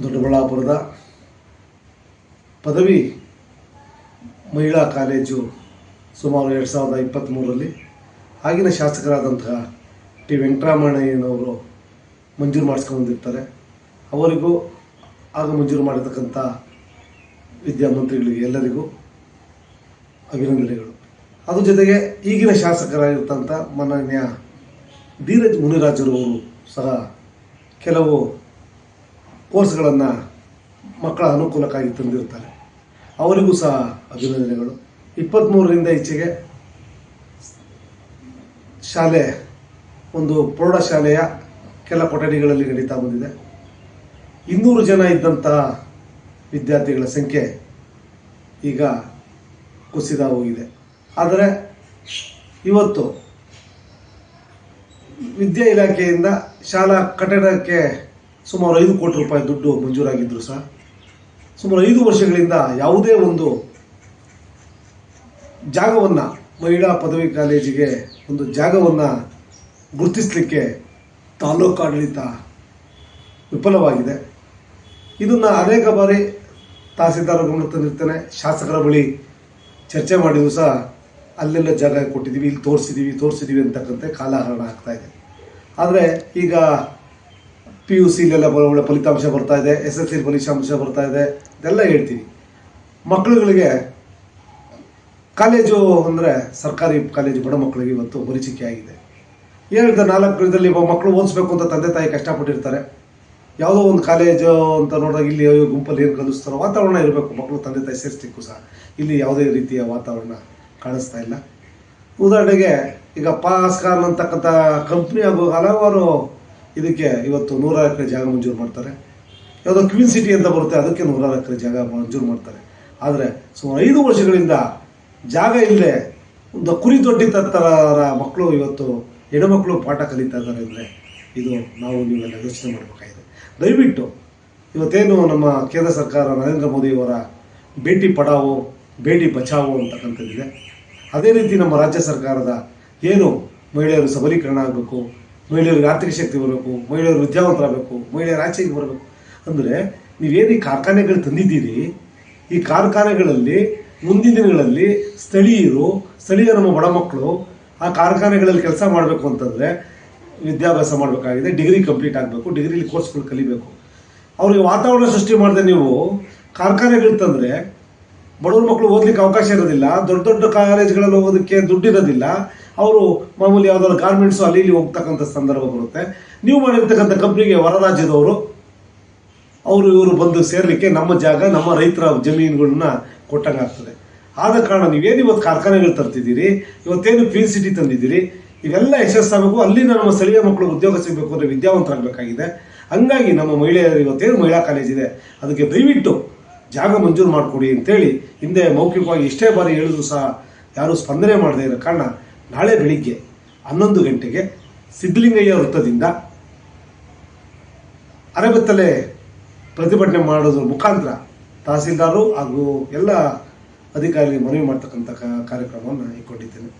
ದೊಡ್ಡಬಳ್ಳಾಪುರದ ಪದವಿ ಮಹಿಳಾ ಕಾಲೇಜು ಸುಮಾರು ಎರಡು ಸಾವಿರದ ಇಪ್ಪತ್ತ್ಮೂರರಲ್ಲಿ ಆಗಿನ ಶಾಸಕರಾದಂತಹ ಟಿ ವೆಂಕಟರಾಮಣ್ಣಯ್ಯನವರು ಮಂಜೂರು ಮಾಡಿಸ್ಕೊಂಡಿರ್ತಾರೆ ಅವರಿಗೂ ಆಗ ಮಂಜೂರು ಮಾಡಿರ್ತಕ್ಕಂಥ ವಿದ್ಯಾಮಂತ್ರಿಗಳಿಗೆ ಎಲ್ಲರಿಗೂ ಅಭಿನಂದನೆಗಳು. ಅದ್ರ ಜೊತೆಗೆ ಈಗಿನ ಶಾಸಕರಾಗಿರ್ತಂಥ ಮಾನನೀಯ ಧೀರಜ್ ಮುನಿರಾಜರವರು ಸಹ ಕೆಲವು ಕೋರ್ಸ್ಗಳನ್ನು ಮಕ್ಕಳ ಅನುಕೂಲಕ್ಕಾಗಿ ತಂದಿರ್ತಾರೆ. ಅವರಿಗೂ ಸಹ ಅಭಿನಂದನೆಗಳು. ಇಪ್ಪತ್ತ್ಮೂರರಿಂದ ಈಚೆಗೆ ಶಾಲೆ, ಒಂದು ಪ್ರೌಢಶಾಲೆಯ ಕೆಲ ಕೊಠಡಿಗಳಲ್ಲಿ ನಡೀತಾ ಬಂದಿದೆ. ಇನ್ನೂರು ಜನ ಇದ್ದಂತಹ ವಿದ್ಯಾರ್ಥಿಗಳ ಸಂಖ್ಯೆ ಈಗ ಕುಸಿದ ಹೋಗಿದೆ. ಆದರೆ ಇವತ್ತು ವಿದ್ಯಾ ಇಲಾಖೆಯಿಂದ ಶಾಲಾ ಕಟ್ಟಡಕ್ಕೆ ಸುಮಾರು ಐದು ಕೋಟಿ ರೂಪಾಯಿ ದುಡ್ಡು ಮಂಜೂರಾಗಿದ್ದರು ಸಹ ಸುಮಾರು ಐದು ವರ್ಷಗಳಿಂದ ಯಾವುದೇ ಒಂದು ಜಾಗವನ್ನು ಮಹಿಳಾ ಪದವಿ ಕಾಲೇಜಿಗೆ ಒಂದು ಜಾಗವನ್ನು ಗುರುತಿಸಲಿಕ್ಕೆ ತಾಲೂಕು ಆಡಳಿತ ವಿಫಲವಾಗಿದೆ. ಇದನ್ನು ಅನೇಕ ಬಾರಿ ತಹಸೀಲ್ದಾರ್ ಗಮನ ತಂದಿರ್ತೇನೆ. ಶಾಸಕರ ಬಳಿ ಚರ್ಚೆ ಮಾಡಿದ್ರು ಸಹ ಅಲ್ಲೆಲ್ಲ ಜಾಗ ಕೊಟ್ಟಿದ್ದೀವಿ, ಇಲ್ಲಿ ತೋರಿಸಿದ್ದೀವಿ ತೋರಿಸಿದ್ದೀವಿ ಅಂತಕ್ಕಂಥ ಕಾಲಹರಣ ಆಗ್ತಾ ಇದೆ. ಆದರೆ ಈಗ ಪಿ ಯು ಸಿಲೆಲ್ಲ ಒಳ್ಳೆ ಫಲಿತಾಂಶ ಬರ್ತಾ ಇದೆ ಎಸ್ ಎಸ್ ಸಿ ಫಲಿತಾಂಶ ಬರ್ತಾ ಇದೆ, ಇದೆಲ್ಲ ಹೇಳ್ತೀನಿ. ಮಕ್ಕಳುಗಳಿಗೆ ಕಾಲೇಜು ಅಂದರೆ ಸರ್ಕಾರಿ ಕಾಲೇಜು ಬಡ ಮಕ್ಕಳಿಗೆ ಇವತ್ತು ಮರೀಚಿಕೆ ಆಗಿದೆ. ಹೇಳಿದ ನಾಲ್ಕು ಇದರಲ್ಲಿ ಮಕ್ಕಳು ಓದಿಸ್ಬೇಕು ಅಂತ ತಂದೆ ತಾಯಿ ಕಷ್ಟಪಟ್ಟಿರ್ತಾರೆ. ಯಾವುದೋ ಒಂದು ಕಾಲೇಜು ಅಂತ ನೋಡಿದಾಗ ಇಲ್ಲಿ ಗುಂಪಲ್ಲಿ ಏನು ಕಲಿಸ್ತಾರೋ ವಾತಾವರಣ ಇರಬೇಕು, ಮಕ್ಕಳು ತಂದೆ ತಾಯಿ ಸೇರಿಸ್ಲಿಕ್ಕೂ ಸಹ. ಇಲ್ಲಿ ಯಾವುದೇ ರೀತಿಯ ವಾತಾವರಣ ಕಾಣಿಸ್ತಾ ಇಲ್ಲ. ಉದಾಹರಣೆಗೆ ಈಗ ಪಾಸ್ಕಾನ್ ಅಂತಕ್ಕಂಥ ಕಂಪ್ನಿ ಹಾಗೂ ಹಲವಾರು ಇದಕ್ಕೆ ಇವತ್ತು ನೂರಾರು ಎಕರೆ ಜಾಗ ಮಂಜೂರು ಮಾಡ್ತಾರೆ. ಯಾವುದೋ ಕ್ವೀನ್ ಸಿಟಿ ಅಂತ ಬರುತ್ತೆ, ಅದಕ್ಕೆ ನೂರಾರು ಎಕರೆ ಜಾಗ ಮಂಜೂರು ಮಾಡ್ತಾರೆ. ಆದರೆ ಸುಮಾರು ಐದು ವರ್ಷಗಳಿಂದ ಜಾಗ ಇಲ್ಲದೆ ಒಂದು ಕುರಿ ದೊಡ್ಡಿ ತರ ಮಕ್ಕಳು ಇವತ್ತು ಹೆಣ್ಣುಮಕ್ಕಳು ಪಾಠ ಕಲಿತಾ ಇದ್ದಾರೆ ಅಂದರೆ ಇದು ನಾವು ನೀವೆಲ್ಲ ಯೋಚನೆ ಮಾಡಬೇಕಾಗಿದೆ. ದಯವಿಟ್ಟು ಇವತ್ತೇನು ನಮ್ಮ ಕೇಂದ್ರ ಸರ್ಕಾರ ನರೇಂದ್ರ ಮೋದಿಯವರ ಭೇಟಿ ಪಡಾವೋ ಭೇಟಿ ಬಚಾವೋ ಅಂತಕ್ಕಂಥದ್ದಿದೆ. ಅದೇ ರೀತಿ ನಮ್ಮ ರಾಜ್ಯ ಸರ್ಕಾರದ ಏನು ಮಹಿಳೆಯರು ಸಬಲೀಕರಣ ಆಗಬೇಕು ಮಹಿಳೆಯರಿಗೆ ಆರ್ಥಿಕ ಶಕ್ತಿ ಬರಬೇಕು, ಮಹಿಳೆಯರು ವಿದ್ಯಾವಂತರಾಗಬೇಕು ಮಹಿಳೆಯರು ಆಚೆಗೆ ಬರಬೇಕು. ಅಂದರೆ ನೀವೇನು ಈ ಕಾರ್ಖಾನೆಗಳು ತಂದಿದ್ದೀರಿ, ಈ ಕಾರ್ಖಾನೆಗಳಲ್ಲಿ ಮುಂದಿನ ದಿನಗಳಲ್ಲಿ ಸ್ಥಳೀಯರು ಸ್ಥಳೀಯ ನಮ್ಮ ಬಡ ಮಕ್ಕಳು ಆ ಕಾರ್ಖಾನೆಗಳಲ್ಲಿ ಕೆಲಸ ಮಾಡಬೇಕು ಅಂತಂದರೆ ವಿದ್ಯಾಭ್ಯಾಸ ಮಾಡಬೇಕಾಗಿದೆ, ಡಿಗ್ರಿ ಕಂಪ್ಲೀಟ್ ಆಗಬೇಕು, ಡಿಗ್ರಿಲಿ ಕೋರ್ಸ್ಗಳು ಕಲಿಬೇಕು. ಅವ್ರಿಗೆ ವಾತಾವರಣ ಸೃಷ್ಟಿ ಮಾಡಿದೆ ನೀವು ಕಾರ್ಖಾನೆಗಳು ತಂದರೆ ಬಡವ್ರ ಮಕ್ಕಳು ಓದ್ಲಿಕ್ಕೆ ಅವಕಾಶ ಇರೋದಿಲ್ಲ, ದೊಡ್ಡ ದೊಡ್ಡ ಕಾಲೇಜ್ಗಳಲ್ಲಿ ಹೋಗೋದಕ್ಕೆ ದುಡ್ಡಿರೋದಿಲ್ಲ ಅವರು ಮಾಮೂಲಿ ಯಾವುದಾದ್ರು ಗಾರ್ಮೆಂಟ್ಸು ಅಲ್ಲಿ ಇಲ್ಲಿ ಹೋಗ್ತಕ್ಕಂಥ ಸಂದರ್ಭ ಬರುತ್ತೆ. ನೀವು ಮಾಡಿರ್ತಕ್ಕಂಥ ಕಂಪ್ನಿಗೆ ಹೊರ ರಾಜ್ಯದವರು ಅವರು ಇವರು ಬಂದು ಸೇರಲಿಕ್ಕೆ ನಮ್ಮ ಜಾಗ, ನಮ್ಮ ರೈತರ ಜಮೀನುಗಳನ್ನ ಕೊಟ್ಟಂಗಾಗ್ತದೆ ಆದ ಕಾರಣ ನೀವೇನು ಇವತ್ತು ಕಾರ್ಖಾನೆಗಳು ತರ್ತಿದ್ದೀರಿ, ಇವತ್ತೇನು ಪಿ ಸಿಟಿ ತಂದಿದ್ದೀರಿ, ಇವೆಲ್ಲ ಯಶಸ್ಸಾಗಬೇಕು ಅಲ್ಲಿ ನಮ್ಮ ಸ್ಥಳೀಯ ಮಕ್ಕಳು ಉದ್ಯೋಗ ಸಿಗಬೇಕು ಅಂದರೆ ವಿದ್ಯಾವಂತರಾಗಬೇಕಾಗಿದೆ. ಹಂಗಾಗಿ ನಮ್ಮ ಮಹಿಳೆಯರು ಇವತ್ತೇನು ಮಹಿಳಾ ಕಾಲೇಜ್ ಇದೆ, ಅದಕ್ಕೆ ದಯವಿಟ್ಟು ಜಾಗ ಮಂಜೂರು ಮಾಡಿಕೊಡಿ ಅಂತೇಳಿ ಹಿಂದೆ ಮೌಖಿಕವಾಗಿ ಇಷ್ಟೇ ಬಾರಿ ಹೇಳಿದ್ರು ಸಹ ಯಾರೂ ಸ್ಪಂದನೆ ಮಾಡದೇ ಇರೋ ಕಾರಣ ನಾಳೆ ಬೆಳಿಗ್ಗೆ ಹನ್ನೊಂದು ಗಂಟೆಗೆ ಸಿದ್ಧಲಿಂಗಯ್ಯ ವೃತ್ತದಿಂದ ಅರೆಬೆತ್ತಲೆ ಪ್ರತಿಭಟನೆ ಮಾಡೋದ್ರ ಮುಖಾಂತರ ತಹಸೀಲ್ದಾರರು ಹಾಗೂ ಎಲ್ಲ ಅಧಿಕಾರಿಗಳಿಗೆ ಮನವಿ ಮಾಡ್ತಕ್ಕಂಥ ಕಾರ್ಯಕ್ರಮವನ್ನು ಇಟ್ಕೊಂಡಿದ್ದೇನೆ